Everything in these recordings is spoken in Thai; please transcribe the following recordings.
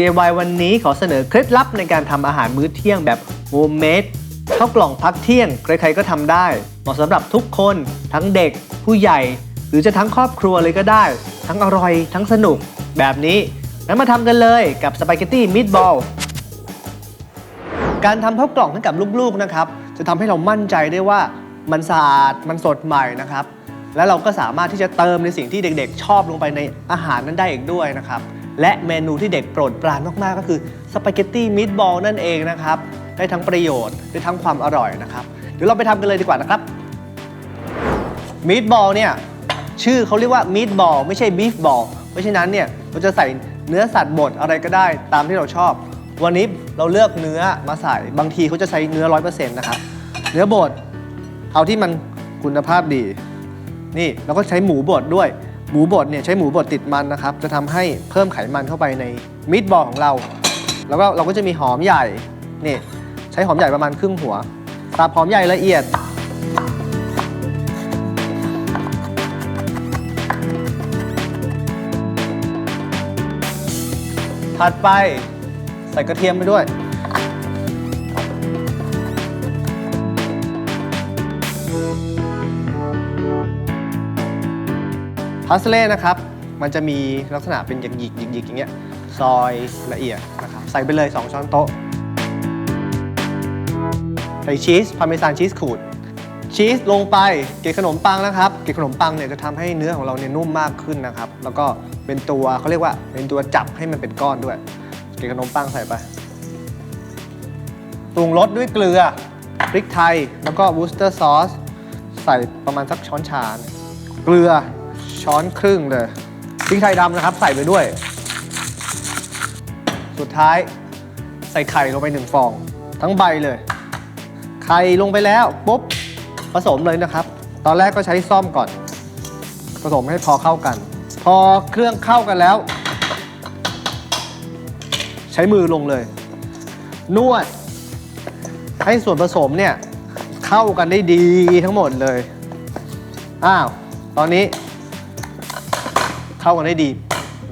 CY วันนี้ขอเสนอเคล็ดลับในการทำอาหารมื้อเที่ยงแบบโฮมเมดข้าวกล่องพักเที่ยง ใครๆก็ทำได้ เหมาะสำหรับทุกคน ทั้งเด็ก ผู้ใหญ่ หรือจะทั้งครอบครัวเลยก็ได้ ทั้งอร่อย ทั้งสนุก แบบนี้งั้นมาทำกันเลยกับสปาเกตตี้มิตบอลการทำข้าวกล่องให้กับลูกๆนะครับ จะทำให้เรามั่นใจได้ว่ามันสะอาดมันสดใหม่นะครับ และเราก็สามารถที่จะเติมในสิ่งที่เด็กๆ ชอบลงไปในอาหารนั้นได้อีกด้วยนะครับ และเมนูที่เด็กโปรดปรานมากๆ ก็คือสปาเกตตี้มิตบอลนั่นเองนะครับ ได้ทั้งประโยชน์ได้ทั้งความอร่อยนะครับ เดี๋ยวเราไปทำกันเลยดีกว่านะครับมีดบอลเนี่ยชื่อเขาเรียกว่ามีดบอลไม่ใช่บีฟบอลเพราะฉะนั้นเนี่ยเราจะใส่เนื้อสัตว์บดอะไรก็ได้ตามที่เราชอบ วันนี้เราเลือกเนื้อมาใส่บางทีเขาจะใช้เนื้อ100%นะครับเนื้อบดเอาที่มันคุณภาพดี นี่เราก็ใช้หมูบดด้วย หมูบดเนี่ยใช้หมูบดติดมันนะครับ จะทำให้เพิ่มไขมันเข้าไปในมิตบอลของเรา แล้วก็เราก็จะมีหอมใหญ่นี่ใช้หอมใหญ่ประมาณครึ่งหัวสับหอมใหญ่ละเอียด ถัดไปใส่กระเทียมไปด้วย พาสเล่นะครับ มันจะมีลักษณะเป็นหยิกหยิกหยิกหยิกอย่างเงี้ย ซอยละเอียดนะครับ ใส่ไปเลย 2 ช้อนโต๊ะ ใส่ชีส พาร์เมซานชีสขูด ชีสลงไป เกล็ดขนมปังนะครับ เกล็ดขนมปังเนี่ยจะทำให้เนื้อของเราเนี่ยนุ่มมากขึ้นนะครับ แล้วก็เป็นตัวเขาเรียกว่า เป็นตัวจับให้มันเป็นก้อนด้วย เกล็ดขนมปังใส่ไป ปรุงรสด้วยเกลือ พริกไทย แล้วก็วูสเตอร์ซอส ใส่ประมาณสักช้อนชา เกลือ ช้อนครึ่งเลยพริกไทยดำนะครับ ใส่ไปด้วย สุดท้ายใส่ไข่ลงไปหนึ่งฟอง ทั้งใบเลย ไข่ลงไปแล้วปุ๊บผสมเลยนะครับ ตอนแรกก็ใช้ซ่อมก่อน ผสมให้พอเข้ากัน พอเครื่องเข้ากันแล้ว ใช้มือลงเลย นวด ให้ส่วนผสมเนี่ย เข้ากันได้ดีทั้งหมดเลย อ้าว ตอนนี้ เข้ากันได้ดี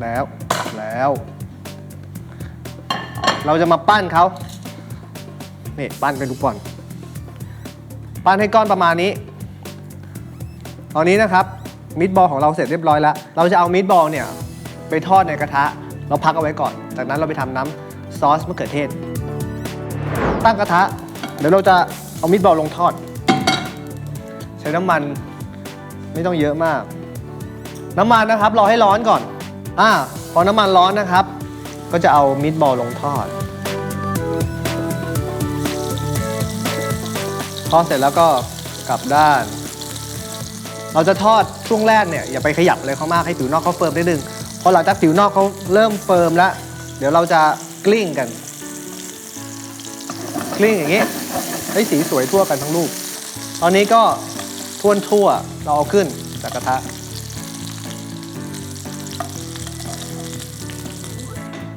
แล้วแล้ว เราจะมาปั้นเขานี่ปั้นเป็นลูกบอลปั้นให้ก้อนประมาณนี้ ตอนนี้นะครับมิตบอลของเราเสร็จเรียบร้อยแล้ว เราจะเอามิตบอลเนี่ยไปทอดในกระทะ เราพักเอาไว้ก่อน จากนั้นเราไปทำน้ำซอสมะเขือเทศ ตั้งกระทะ เดี๋ยวเราจะเอามิตบอลลงทอด ใช้น้ำมันไม่ต้องเยอะมาก น้ำมันนะครับรอให้ร้อนก่อน อ่า พอน้ำมันร้อนนะครับ ก็จะเอามิตบอลลงทอด ทอดเสร็จแล้วก็กลับด้าน เราจะทอดช่วงแรกเนี่ยอย่าไปขยับเลยเขามากให้ผิวนอกเขาเฟิร์มนิดนึงพอหลังจากผิวนอกเขาเริ่มเฟิร์มแล้ว เดี๋ยวเราจะกลิ้งกัน กลิ้งอย่างนี้ให้สีสวยทั่วกันทั้งลูก ตอนนี้ก็ท่วนทั่วเราเอาขึ้นจากกระทะ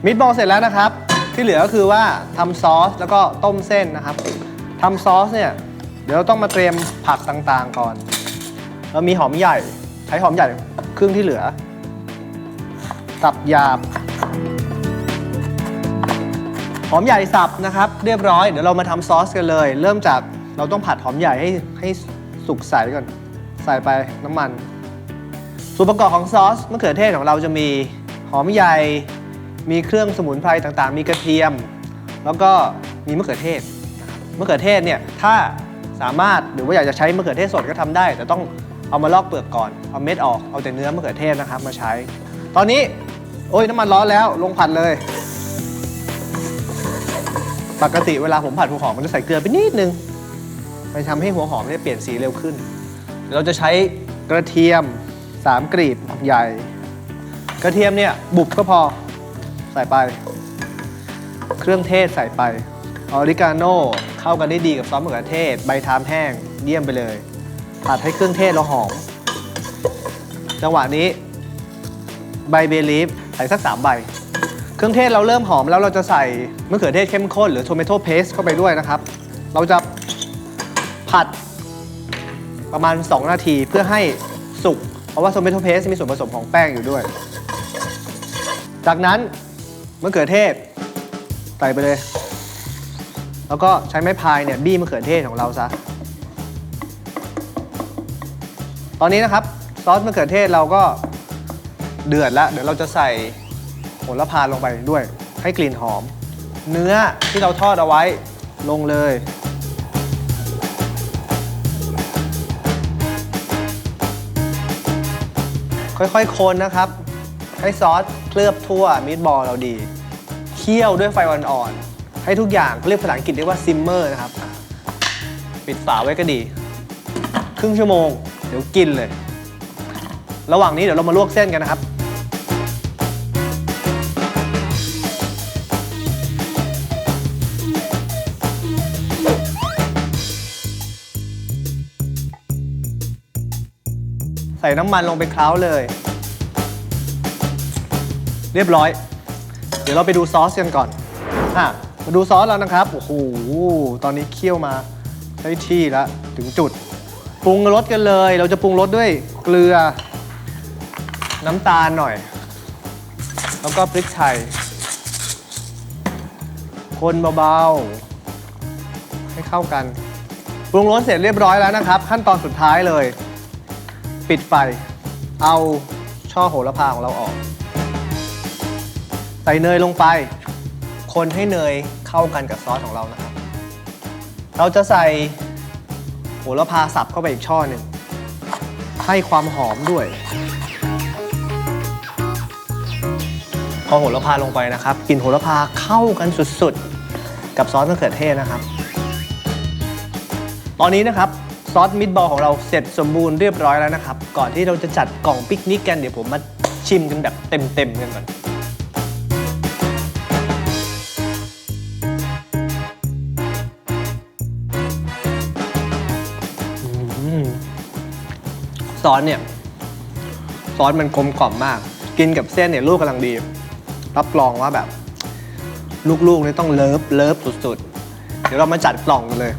มิตบอลเสร็จแล้วนะครับ ที่เหลือก็คือว่าทำซอสแล้วก็ต้มเส้นนะครับทำซอสเนี่ยเดี๋ยวเราต้องมาเตรียมผักต่างๆก่อน เรามีหอมใหญ่ใช้หอมใหญ่ครึ่งที่เหลือ สับหยาบ หอมใหญ่สับนะครับ เรียบร้อยเดี๋ยวเรามาทำซอสกันเลย เริ่มจากเราต้องผัดหอมใหญ่ให้ให้สุกใสก่อน ใส่ไปน้ำมัน ส่วนประกอบของซอสมะเขือเทศของเราจะมีหอมใหญ่ มีเครื่องสมุนไพรต่างๆ มีกระเทียม แล้วก็มีมะเขือเทศมะเขือเทศเนี่ยถ้าสามารถหรือว่าอยากจะใช้มะเขือเทศสดก็ทำได้ แต่ต้องเอามาลอกเปลือกก่อนเอาเม็ดออกเอาแต่เนื้อมะเขือเทศนะครับมาใช้ ตอนนี้โอ้ยน้ำมันร้อนแล้วลงผัดเลย ปกติเวลาผมผัดหัวหอมมันจะใส่เกลือไปนิดนึงไปทำให้หัวหอมเนี่ยเปลี่ยนสีเร็วขึ้น เราจะใช้กระเทียม3กรีบใหญ่ กระเทียมเนี่ยบุบก็พอ ส่ไป เครื่องเทศใส่ไปออริกาโน่เข้ากันได้ดีกับซอสมะเขือเทศ ใบทามแห้งเยี่ยมไปเลยผัดให้เครื่องเทศเราหอม จังหวะนี้ ใบเบลีฟใส่สักสามใบ เครื่องเทศเราเริ่มหอมแล้วเราจะใส่มะเขือเทศเข้มข้นหรือ tomato paste เข้าไปด้วยนะครับ เราจะผัดประมาณ 2 นาทีเพื่อให้สุก เพราะว่า tomato paste มีส่วนผสมของแป้งอยู่ด้วย จากนั้น มะเขือเทศใส่ไปเลย แล้วก็ใช้ไม้พายเนี่ยบี้มะเขือเทศของเราซะ ตอนนี้นะครับซอสมะเขือเทศเราก็เดือดแล้ว เดี๋ยวเราจะใส่โหระพาลงไปด้วย ให้กลิ่นหอม เนื้อที่เราทอดเอาไว้ลงเลยค่อยๆ คนนะครับ ให้ซอส เคลือบทั่วมีดบอลเราดี เคี่ยวด้วยไฟอ่อนๆให้ทุกอย่างเรียกภาษาอังกฤษเรียกว่าซิมเมอร์นะครับ ปิดฝาไว้ก็ดี ครึ่งชั่วโมง เดี๋ยวกินเลย ระหว่างนี้เดี๋ยวเรามาลวกเส้นกันนะครับใส่น้ำมันลงไปเคล้าเลย เรียบร้อย เดี๋ยวเราไปดูซอสกันก่อนอะมาดูซอสแล้วนะครับ โอ้โห ตอนนี้เคี่ยวมาได้ที่แล้ว ถึงจุด ปรุงรสกันเลย เราจะปรุงรสด้วยเกลือ น้ำตาลหน่อย แล้วก็พริกไทย คนเบาๆ ให้เข้ากัน ปรุงรสเสร็จเรียบร้อยแล้วนะครับ ขั้นตอนสุดท้ายเลย ปิดไฟ เอาช่อโหระพาของเราออก ส่เนยลงไป คนให้เนยเข้ากันกับซอสของเรานะครับ เราจะใส่โหระพาสับเข้าไปอีกช่อหนึ่งให้ความหอมด้วย พอโหระพาลงไปนะครับกลิ่นโหระพาเข้ากันสุดๆ กับซอสมะเขือเทศนะครับ ตอนนี้นะครับซอสมิตบอลของเราเสร็จสมบูรณ์เรียบร้อยแล้วนะครับ ก่อนที่เราจะจัดกล่องปิกนิกกันเดี๋ยวผมมาชิมกันแบบเต็มๆกันก่อน ซอสเนี่ย ซอสมันกลมกล่อมมาก กินกับเส้นเนี่ยลูกกำลังดี รับรองว่าแบบ ลูกๆเนี่ยต้องเลิฟเลิฟสุดๆ เดี๋ยวเรามาจัดกล่องกันเลย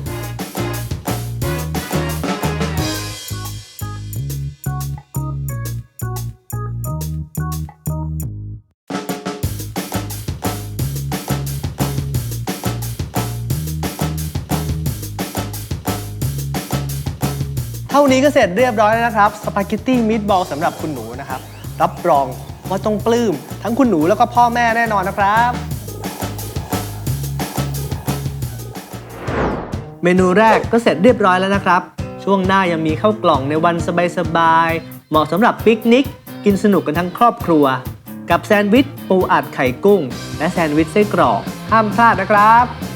เท่านี้ก็เสร็จเรียบร้อยแล้วนะครับสปาเกตตี้มิตบอลสำหรับคุณหนูนะครับ รับรองว่าต้องปลื้มทั้งคุณหนูแล้วก็พ่อแม่แน่นอนนะครับ เมนูแรกก็เสร็จเรียบร้อยแล้วนะครับ ช่วงหน้ายังมีข้าวกล่องในวันสบายๆเหมาะสำหรับปิกนิก กินสนุกกันทั้งครอบครัว กับแซนด์วิชปูอัดไข่กุ้ง และแซนด์วิชไส้กรอกห้ามพลาดนะครับ